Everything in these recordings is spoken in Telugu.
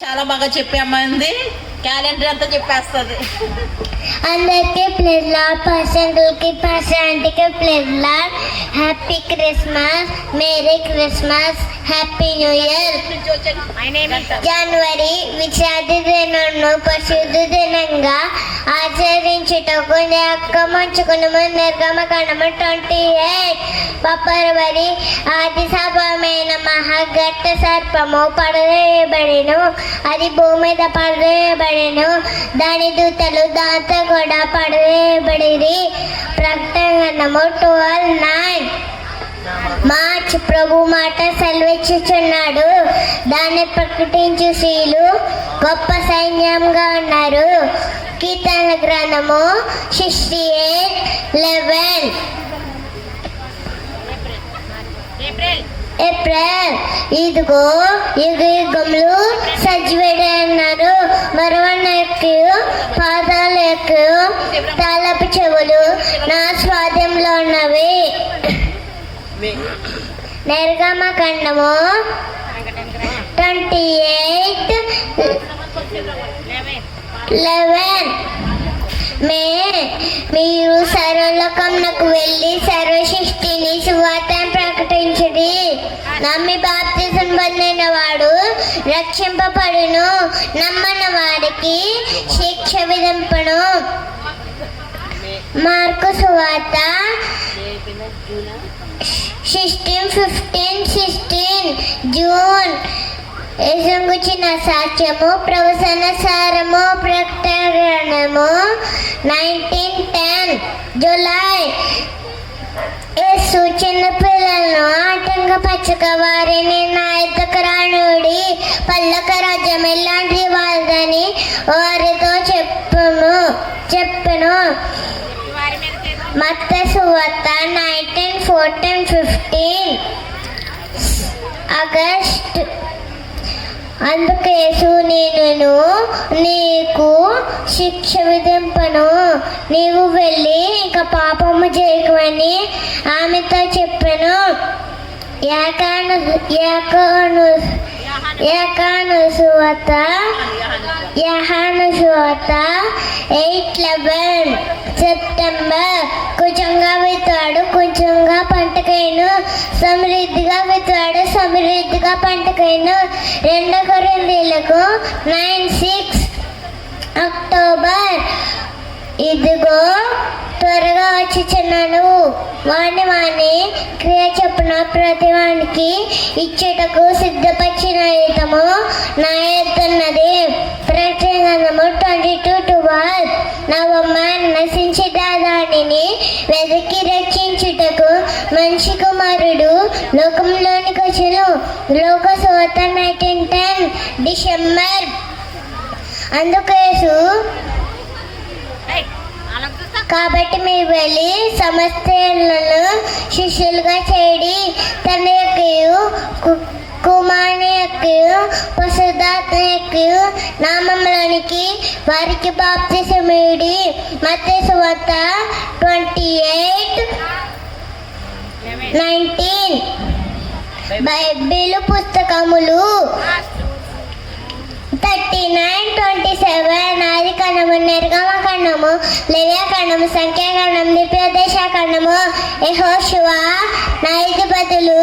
చాలా బాగా చెప్పామంది క్యాలెండర్ అంతా చెప్పేస్తుంది. అందరికీ ప్లెజ్ లాడ్ పర్సెంట్కి పర్సెంట్కి praise lord happy Christmas merry Christmas happy new year జనవరి విషాది దినను పరిశుద్ధ దినంగా ఆచరించుటకు అక్కమంచుకుని నిర్గమ కణము ట్వంటీ ఎయిట్ ఫిబ్రవరి ఆది సభమైన రక్త సర్పము పడవేయబడిను అది భూమి మీద పడవేయబడెను దాని దూతలు దాంతో కూడా పడవేయబడి ప్రకటనము ట్వెల్వ్ నైన్. మార్చ్ ప్రభు మాట సెలవిచ్చుచున్నాడు. దాన్ని ప్రకటించు స్త్రీలు గొప్ప సైన్యంగా ఉన్నారు. కీర్తన గ్రంథము sixty eight eleven. April. April. ఇదిగో యుగ యుగములు సజ్జివేడి అన్నారు. మరవన్న ఎక్కు పాదాలు తాలపు చెవులు నా స్వాద్యంలో ఉన్నవి. నిర్గమ ఖండము ట్వంటీ ఎయిట్ లెవెన్. మే మీరు సర్వలోకంకు వెళ్ళి సర్వ సృష్టిని నమ్మి బాప్తిజం పొందిన వాడు రక్షింపబడును నమ్మన వారికి శిక్ష విధింపను. మార్కు సువార్త సిక్స్టీన్ ఫిఫ్టీన్ సిక్స్టీన్ జూన్ ఎసుగుచిన సాక్ష్యము ప్రవసన సారము ప్రకటనము నైన్టీన్ టెన్ జూలై సూచన పచ్చక వారిని నాయక రానుడి పల్లక రాజ్యం ఎలాంటి వాళ్ళని వారితో చెప్పును చెప్పను. మత్త సువత నైన్టీన్ ఫోర్టీన్ ఫిఫ్టీన్ ఆగస్ట్. అందుకేసు నేను నీకు శిక్ష విధింపను. నీవు వెళ్ళి ఇక పాపము చేయకమని ఆమెతో చెప్పు ఏకాను ఏకాను ఏకాను సువత యహాను సువత ఎయిట్ లెవెన్ సెప్టెంబర్ కొంచెంగా విత్తాడు కొంచెంగా పంటకైను సమృద్ధిగా విత్తాడు సమృద్ధిగా పంటకైను రెండు కొరిందీలకు నైన్ సిక్స్ అక్టోబర్ ఇదిగో త్వరగా వచ్చిచున్నాను. వాణి వాణి క్రియ చెప్పున ప్రతి వానికి ఇచ్చేటకు సిద్ధపరిచిన ఈతము నా ఎత్తున్నది ప్రకటనము ట్వంటీ టూ ట్వెల్వ్ నవంబర్ నశించిన దానిని వెతికి రక్షించుటకు మనిషి కుమారుడు లోకంలోనికి వచ్చును. లోక సోత నైన్టీన్ టెన్ డిసెంబర్. అందుకేసు కాబట్టి మీరు వెళ్ళి సమస్తలను శిష్యులుగా చేయడి తన యొక్క కుమారుని యొక్క పశుధాత్మ యొక్క నామంలోనికి వారికి బాప్తి సమయుడి మత్స్సు ట్వంటీ ఎయిట్ నైన్టీన్ బైబిల్ పుస్తకములు థర్టీ నైన్ ట్వంటీ సెవెన్ ఆది కణము నిర్గమ లే లేవ్య సంఖ్యాకాండం సంఖ్యాకరణం యహోశివ నైతిపతులు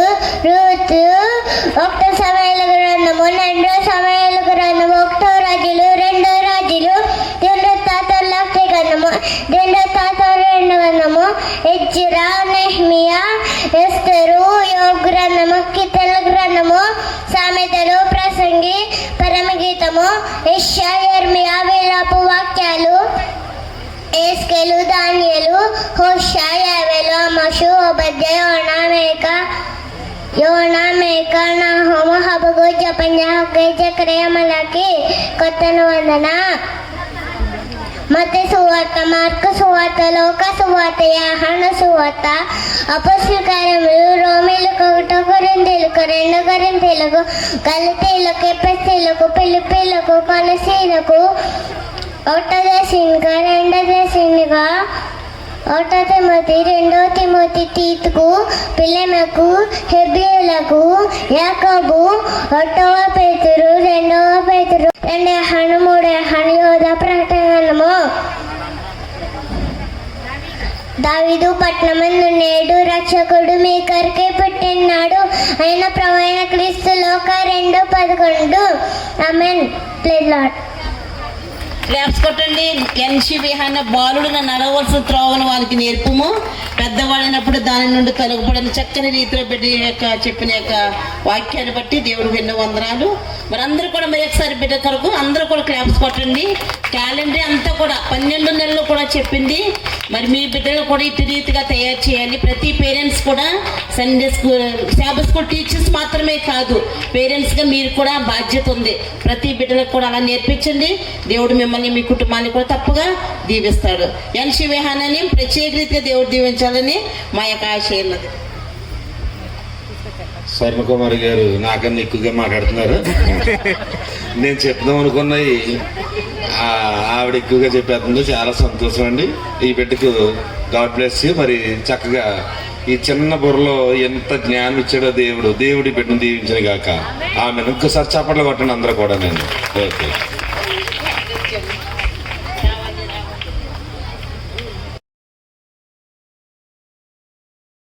రూతు ఒక్క సమయాల గ్రంథము నన్ను అమషు ఓబద్య యోనా మేక యోనా మేక నా హోమ హబగు జపన్య హగ్గై జక్రయ మలకి కొత్తను వందన మత సువార్త మార్క సువార్త లోక సువార్త యాహన సువార్త అపస్సు కార్యములు రోమిలకు ఒకటో కొరింతలకు రెండు కొరింతలకు గలతీలకు ఎపస్తీలకు పిలిపిలకు కొలసీలకు ఒకటో దశినిగా రెండో దశినిగా ఒకటో తిమోతి రెండో తిమోతి తీతుకు పిల్లలకు హెబ్రియులకు యాకబు ఒకటవ పేతురు రెండవ పేతురు. రెండే హను మూడే హను యోధ ప్రకటనము. దావిదు పట్నమందు నేడు రక్షకుడు మీ కరికే పుట్టినాడు ఆయన ప్రవైన క్రీస్తు లోక రెండు పదకొండు. అమెన్ ప్లీజ్ క్లాప్స్ కొట్టండి ఎన్షి విహాన బాలుడు నడవలసిన త్రోవను వారికి నేర్పుము. పెద్దవాడినప్పుడు దాని నుండి తొలగబడిన చక్కని రీతిలో బిడ్డ యొక్క చెప్పిన యొక్క వాక్యాన్ని బట్టి దేవుడికి ఎన్నో వందనాలు. మరి అందరూ కూడా మరి ఒకసారి బిడ్డ కొరకు అందరూ కూడా క్లాప్స్ కొట్టండి. క్యాలెండర్ అంతా కూడా పన్నెండు నెలలు కూడా చెప్పింది. మరి మీ బిడ్డలు కూడా ఇటు రీతిగా తయారు చేయాలి. ప్రతి పేరెంట్స్ కూడా సండే స్కూల్ శాబ స్కూల్ టీచర్స్ మాత్రమే కాదు పేరెంట్స్గా మీరు కూడా బాధ్యత ఉంది. ప్రతి బిడ్డలకు కూడా అలా నేర్పించండి. దేవుడు మిమ్మల్ని మీ కుటుంబాన్ని కూడా తప్పుగా దీవిస్తాడు. ఎన్ శివేహానాన్ని ప్రత్యేక రీతిగా దేవుడు ఉన్నదని మా యొక్క ఆశ ఉన్నది. శర్మకుమారి గారు నాకన్నా ఎక్కువగా మాట్లాడుతున్నారు. నేను చెప్దాం అనుకున్నవి ఆవిడ ఎక్కువగా చెప్పేస్తుంది. చాలా సంతోషం అండి. ఈ బిడ్డకు గాడ్ బ్లెస్ మరి చక్కగా ఈ చిన్న బుర్రలో ఎంత జ్ఞానం ఇచ్చాడో దేవుడు దేవుడి బిడ్డను దీవించిన గాక. ఆమె ఇంకోసారి చప్పట్లు కొట్టండి అందరూ కూడా నేను ఓకే.